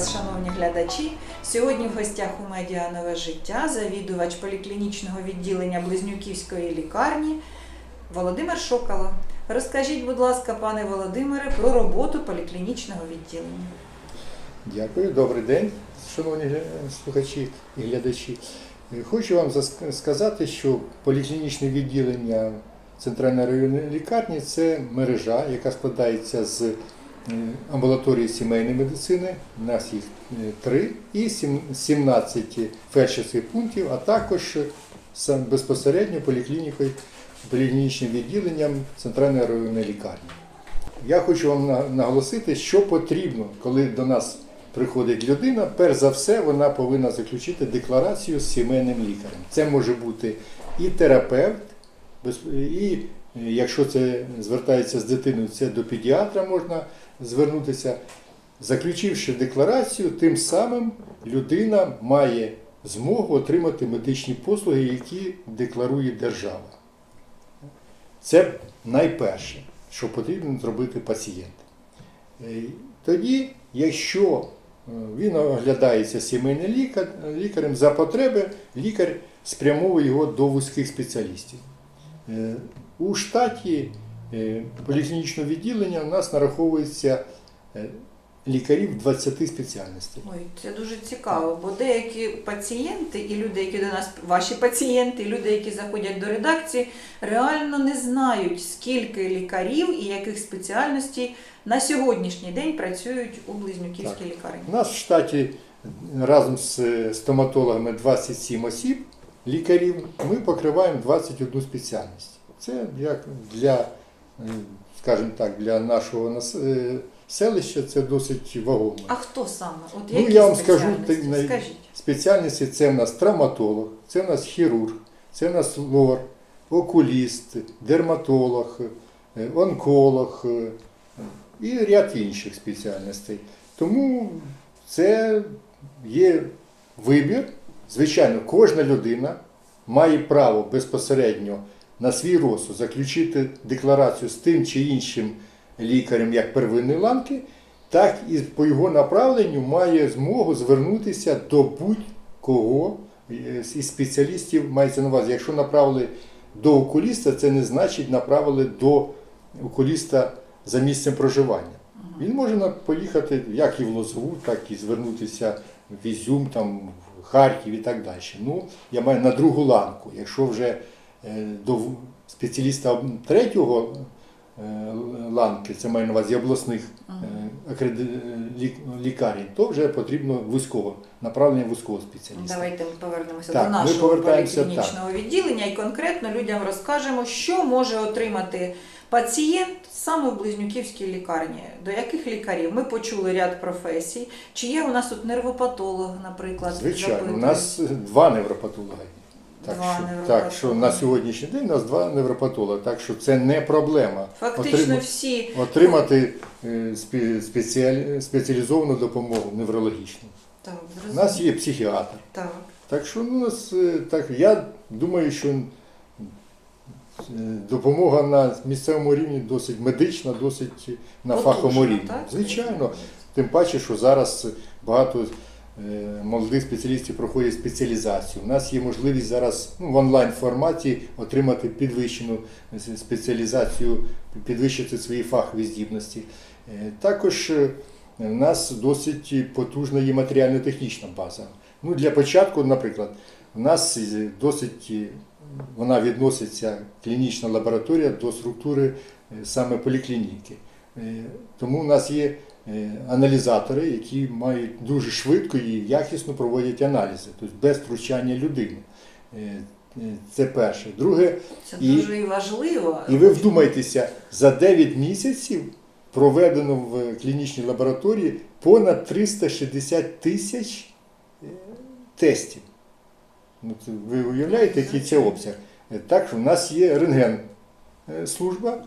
Вас, шановні глядачі. Сьогодні в гостях у медіа Нове життя завідувач поліклінічного відділення Близнюківської лікарні Володимир Шокало. Розкажіть, будь ласка, пане Володимире, про роботу поліклінічного відділення. Дякую, добрий день, шановні слухачі і глядачі. Хочу вам сказати, що поліклінічне відділення Центральної районної лікарні це мережа, яка складається з амбулаторії сімейної медицини, у нас їх е, три, і 17 фельдшерських пунктів, а також е, безпосередньо поліклінікою, поліклінічним відділенням Центральної районної лікарні. Я хочу вам наголосити, що потрібно, коли до нас приходить людина. Перш за все, вона повинна заключити декларацію з сімейним лікарем. Це може бути і терапевт, і е, якщо це звертається з дитиною, це до педіатра можна звернутися. Заключивши декларацію, тим самим людина має змогу отримати медичні послуги, які декларує держава. Це найперше, що потрібно зробити пацієнт. Е, Тоді, якщо е, він оглядається сімейним лікар, лікарем за потреби, лікар спрямовує його до вузьких спеціалістів. Е, У штаті поліклінічного відділення у нас нараховується е, лікарів 20 спеціальностей. Ой, це дуже цікаво, бо деякі пацієнти і люди, які до нас, ваші пацієнти, і люди, які заходять до редакції, реально не знають, скільки лікарів і яких спеціальностей на сьогоднішній день працюють у Близнюківській лікарні. У нас в штаті разом з е, стоматологами 27 осіб, лікарів, ми покриваємо 21 спеціальність. Це як для, е, скажімо так, для нашого нас- е, селища це досить вагомо. А хто саме? От Ну, які я вам скажу, Скажіть. Спеціальності це в нас травматолог, це в нас хірург, це в нас лор, окуліст, дерматолог, е, онколог е, і ряд інших спеціальностей. Тому це є вибір. Звичайно, кожна людина має право безпосередньо на свій розсуд заключити декларацію з тим чи іншим лікарем як первинної ланки, так і по його направленню має змогу звернутися до будь-кого е, із спеціалістів. Мається на увазі, якщо направили до окуліста, це не значить направили до окуліста за місцем проживання. Він може поїхати як і в Лозову, так і звернутися в Ізюм, там, в Харків і так далі. Ну, я маю на другу ланку. Якщо вже до спеціаліста третього е, ланки, це має на увазі обласних е, е, лікарень, то вже потрібно вузького направлення вузького спеціаліста. Давайте ми повернемося Так, до нашого поліклінічного відділення і конкретно людям розкажемо, що може отримати пацієнт саме в Близнюківській лікарні. До яких лікарів? Ми почули ряд професій. Чи є у нас тут нервопатолог, наприклад? Звичайно, у нас два невропатологи. Так, Два що, так що на сьогоднішній день у нас два невропатологи, так що це не проблема. Фактично Отримати- всі отримати е, спеціаль- спеціалізовану допомогу неврологічну. так, У нас є психіатр. Так. Так що ну, у нас е, так, я думаю, що е, допомога на місцевому рівні досить медична, досить на Потужна, фаховому рівні. так? Звичайно, тим паче, що зараз багато молодих спеціалістів проходять спеціалізацію. У нас є можливість зараз ну, в онлайн форматі отримати підвищену спеціалізацію, підвищити свої фахові здібності. Е, Також е, у нас досить потужна є матеріально-технічна база. Ну, для початку, наприклад, у нас е, досить е, вона відноситься клінічна лабораторія до структури е, саме поліклініки. Е, Тому у нас є е, аналізатори, які мають дуже швидко і якісно проводять аналізи, тобто без втручання людини. Е, е, Це перше. Друге, Це І- дуже і важливо. і ви вдумайтеся, за 9 місяців проведено в клінічній лабораторії понад 360 тисяч е, тестів. Ну, ви уявляєте, який це обсяг? Е, Так що в нас є рентген е, служба, е,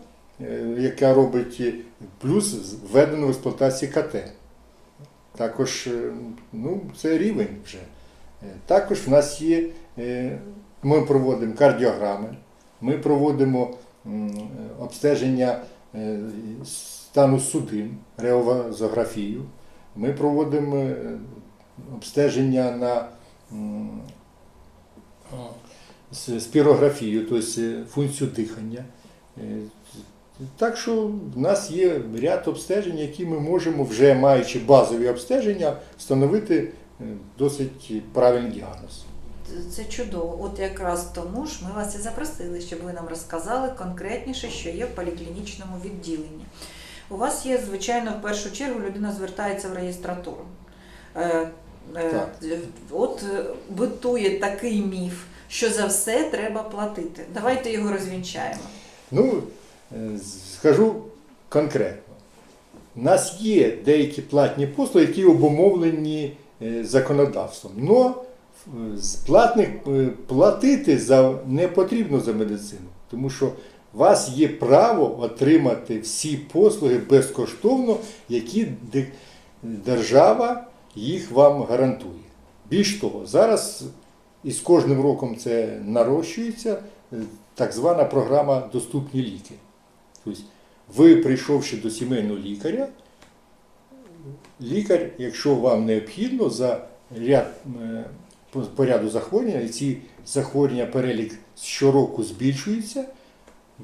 яка робить е, плюс введено в експлуатацію КТ. Також е, ну, це рівень вже. Е, Також в нас є, е, ми проводимо кардіограми, ми проводимо е, обстеження е, стану судин, реовазографію. Ми проводимо е, обстеження на спірографію, тобто е, функцію дихання. Так що в нас є ряд обстежень, які ми можемо, вже маючи базові обстеження, встановити е, досить правильний діагноз. Це чудово. От якраз тому ж ми вас і запросили, щоб ви нам розказали конкретніше, що є в поліклінічному відділенні. У вас є, звичайно, в першу чергу людина звертається в реєстратуру. Е, е, Так. От битує такий міф, що за все треба платити. Давайте його розвінчаємо. Ну, скажу конкретно. У нас є деякі платні послуги, які обумовлені е, законодавством. Но е, з платних е, платити за, не потрібно за медицину, тому що у вас є право отримати всі послуги безкоштовно, які держава їх вам гарантує. Більш того, зараз із кожним роком це нарощується е, так звана програма Доступні ліки. Тобто, ви, прийшовши до сімейного лікаря, лікар, якщо вам необхідно, за ряд е, по- ряду захворювання, і ці захворювання перелік щороку збільшується,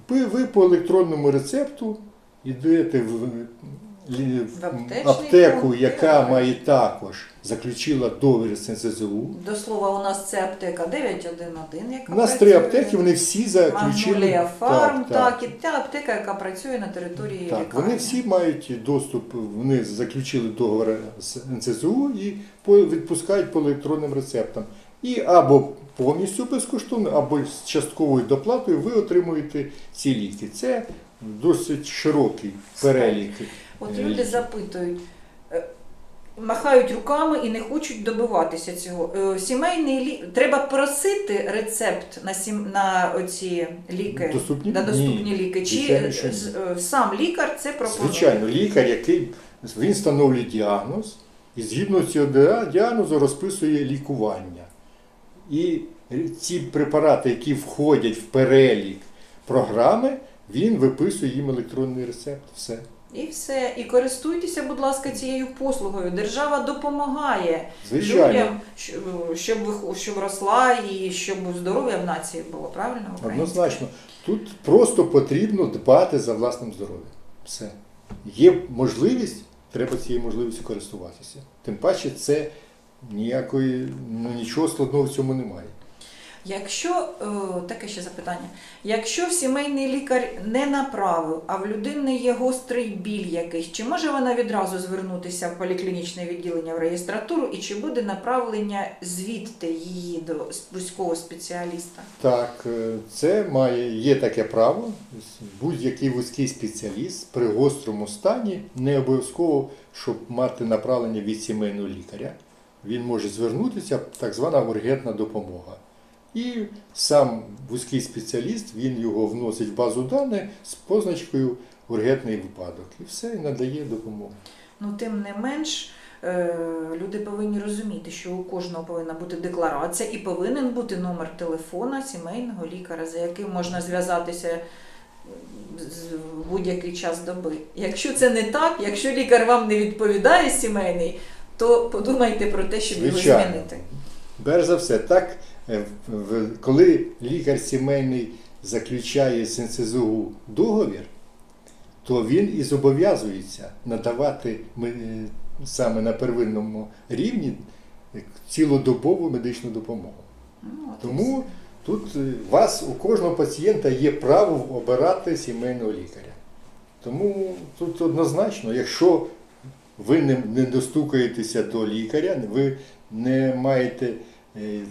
ви, по електронному рецепту йдете В аптеку, яка має також заключила договір з НСЗУ. До слова, у нас це аптека 911, яка У нас три працює. аптеки, вони всі заключили. Магнолія Фарм, так, так, і та аптека, яка працює на території Так, лікарні. вони всі мають доступ, вони заключили договор з НЦЗУ і відпускають по електронним рецептам. І або повністю безкоштовно, або з частковою доплатою ви отримуєте ці ліки. Це досить широкий перелік. От е, люди запитують, махають руками і не хочуть добиватися цього. Е, Сімейний лі... Треба просити рецепт на, сім... на оці ліки, Доступні? на доступні Ні, ліки. Чи е, сам лікар це пропонує? Звичайно, лікар, який він встановлює діагноз, і згідно цього діагнозу розписує лікування. І ці препарати, які входять в перелік програми, він виписує їм електронний рецепт. Все. І все. І користуйтеся, будь ласка, цією послугою. Держава допомагає Звичайно. людям, щоб, щоб, росла і щоб здоров'я в нації було, правильно? українське? Однозначно. Тут просто потрібно дбати за власним здоров'ям. Все. Є можливість, треба цією можливістю користуватися. Тим паче, це ніякої, ну нічого складного в цьому немає. Якщо е, таке ще запитання, якщо сімейний лікар не направив, а в людини є гострий біль якийсь, чи може вона відразу звернутися в поліклінічне відділення в реєстратуру, і чи буде направлення звідти її до вузького спеціаліста? Так, е, це має, є таке право. Будь-який вузький спеціаліст при гострому стані не обов'язково, щоб мати направлення від сімейного лікаря. Він може звернутися, так звана ургентна допомога. І сам вузький спеціаліст він його вносить в базу даних з позначкою ургентний випадок. І все, і надає допомогу. Ну, тим не менш, е, люди повинні розуміти, що у кожного повинна бути декларація і повинен бути номер телефона сімейного лікаря, за яким можна зв'язатися з- в будь-який час доби. Якщо це не так, якщо лікар вам не відповідає сімейний, то подумайте про те, щоб його змінити. Перш за все, так, е, коли лікар сімейний заключає з НСЗУ договір, то він і зобов'язується надавати е, саме на первинному рівні е, цілодобову медичну допомогу. Ну, Тому тут е, вас, у кожного пацієнта є право обирати сімейного лікаря. Тому тут однозначно, якщо ви не, достукаєтеся до лікаря, ви не маєте е,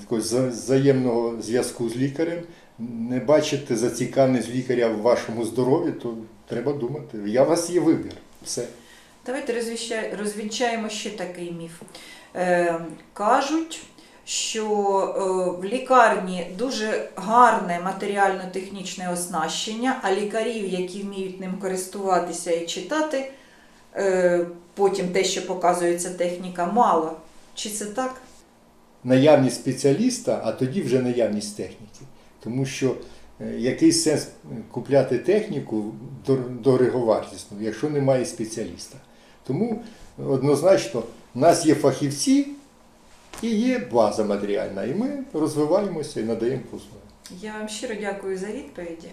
такого за- взаємного зв'язку з лікарем, не бачите зацікавленість лікаря в вашому здоров'ї, то треба думати. Я, у вас є вибір. Все. Давайте розвінчаємо ще такий міф. Е, кажуть, що е, в лікарні дуже гарне матеріально-технічне оснащення, а лікарів, які вміють ним користуватися і читати, е, потім те, що показується техніка, мало. Чи це так? Наявність спеціаліста, а тоді вже наявність техніки. Тому що е, який сенс купляти техніку дор- дороговартісну, якщо немає спеціаліста. Тому однозначно, у нас є фахівці і є база матеріальна, і ми розвиваємося і надаємо послуги. Я вам щиро дякую за відповіді.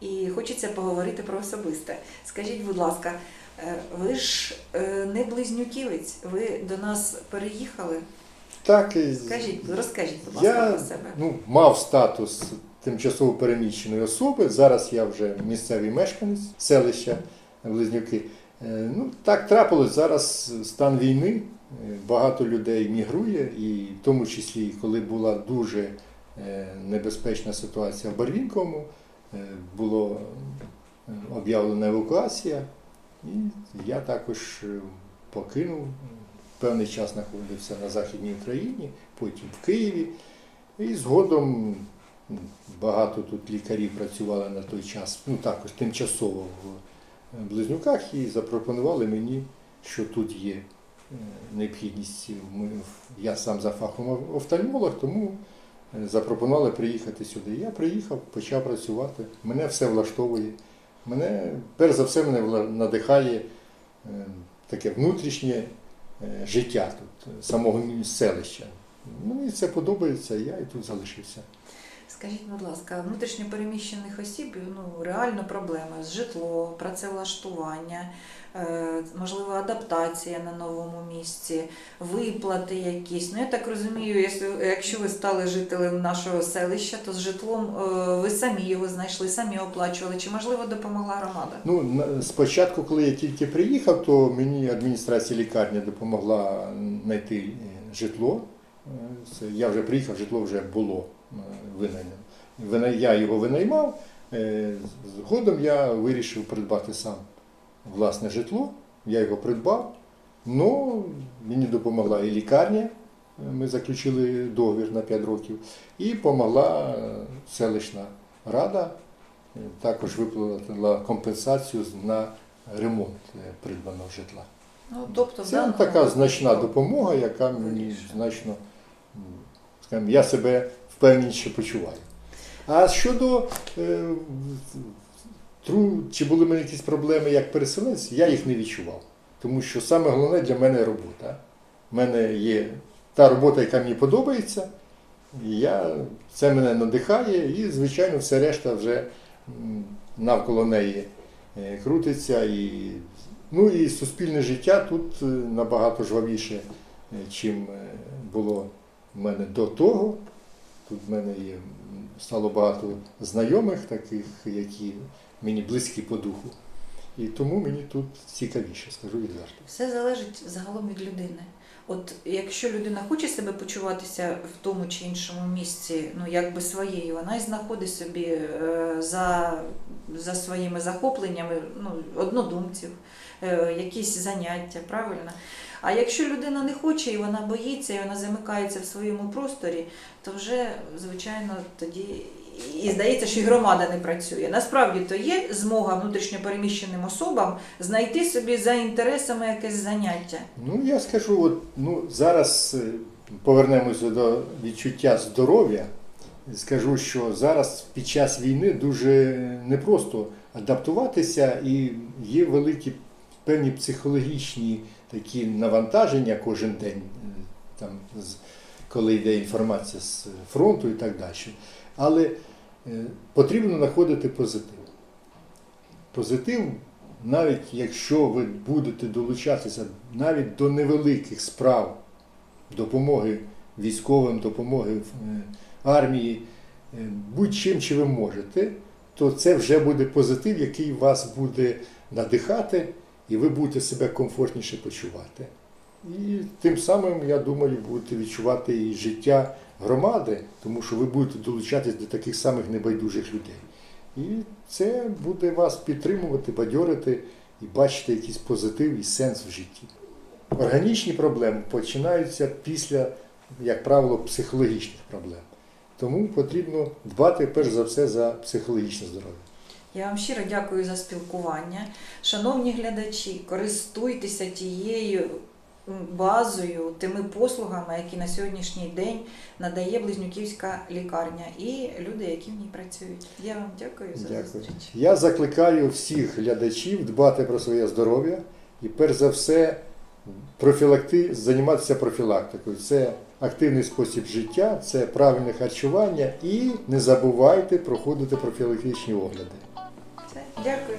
І хочеться поговорити про особисте. Скажіть, будь ласка, е, ви ж е, не близнюківець, ви до нас переїхали? Так, і Скажіть, розкажіть, будь ласка, я про себе. ну, мав статус тимчасово переміщеної особи. Зараз я вже місцевий мешканець селища Близнюки. Е, Ну, так трапилось зараз стан війни. е, Багато людей мігрує, і в тому числі, коли була дуже е, небезпечна ситуація в Барвінковому, е, було об'явлена евакуація, і я також покинув. Певний час знаходився на Західній Україні, потім в Києві. І згодом багато тут лікарів працювали на той час, ну також тимчасово в е, Близнюках і запропонували мені, що тут є е, необхідність. Я сам за фахом офтальмолог, тому е, запропонували приїхати сюди. Я приїхав, почав працювати. Мене все влаштовує. Мене, перш за все, мене надихає е, таке внутрішнє життя тут, е, самого селища. Мені це подобається, я і тут залишився. Скажіть, будь ласка, внутрішньо переміщених осіб ну, реально проблеми з житло, працевлаштування, е, можливо, адаптація на новому місці, виплати якісь. Ну, я так розумію, якщо, ви стали жителем нашого селища, то з житлом е, ви самі його знайшли, самі оплачували, чи можливо допомогла громада? Ну, спочатку, коли я тільки приїхав, то мені адміністрація лікарні допомогла знайти е, житло. Я вже приїхав, житло вже було е, винайдено. Вина- Я його винаймав. е, Згодом я вирішив придбати сам власне житло. Я його придбав. Ну, мені допомогла і лікарня. е, Ми заключили договір на 5 років, і допомогла селищна рада Е, також виплатила компенсацію на ремонт придбаного житла. Ну, тобто, Це даному така значна допомога, яка мені значно, скажімо, я себе впевненіше почуваю. А щодо е, тру, чи були в мене якісь проблеми як переселенець, я їх не відчував. Тому що саме головне для мене робота. У мене є та робота, яка мені подобається, і я, це мене надихає, і, звичайно, все решта вже навколо неї е, крутиться. І, ну і суспільне життя тут е, набагато жвавіше, е, чим було в мене до того. В мене є, стало багато знайомих, таких, які мені близькі по духу. І тому мені тут цікавіше, скажу відверто. Все залежить загалом від людини. От якщо людина хоче себе почуватися в тому чи іншому місці, ну якби своєю, вона і знаходить собі е, за, за своїми захопленнями ну, однодумців, е, якісь заняття, правильно? А якщо людина не хоче і вона боїться, і вона замикається в своєму просторі, то вже, звичайно, тоді і здається, що і громада не працює. Насправді то є змога внутрішньопереміщеним особам знайти собі за інтересами якесь заняття. Ну, я скажу, от, ну, зараз е, повернемося до відчуття здоров'я. Скажу, що зараз під час війни дуже непросто адаптуватися і є великі певні психологічні такі навантаження кожен день, е, там, коли йде інформація з фронту і так далі. Але е, потрібно знаходити позитив. Позитив навіть якщо ви будете долучатися навіть до невеликих справ допомоги військовим, допомоги е, армії, будь-чим, чи ви можете, то це вже буде позитив, який вас буде надихати, і ви будете себе комфортніше почувати. І тим самим, я думаю, будете відчувати і життя громади, тому що ви будете долучатись до таких самих небайдужих людей. І це буде вас підтримувати, бадьорити і бачити якийсь позитив і сенс в житті. Органічні проблеми починаються після, як правило, психологічних проблем. Тому потрібно дбати перш за все за психологічне здоров'я. Я вам щиро дякую за спілкування. Шановні глядачі, користуйтеся тією базою, тими послугами, які на сьогоднішній день надає Близнюківська лікарня і люди, які в ній працюють. Я вам дякую за Дякую. зустріч. Я закликаю всіх глядачів дбати про своє здоров'я і перш за все профілакти... займатися профілактикою. Це активний спосіб життя, це правильне харчування і не забувайте проходити профілактичні огляди. Дякую.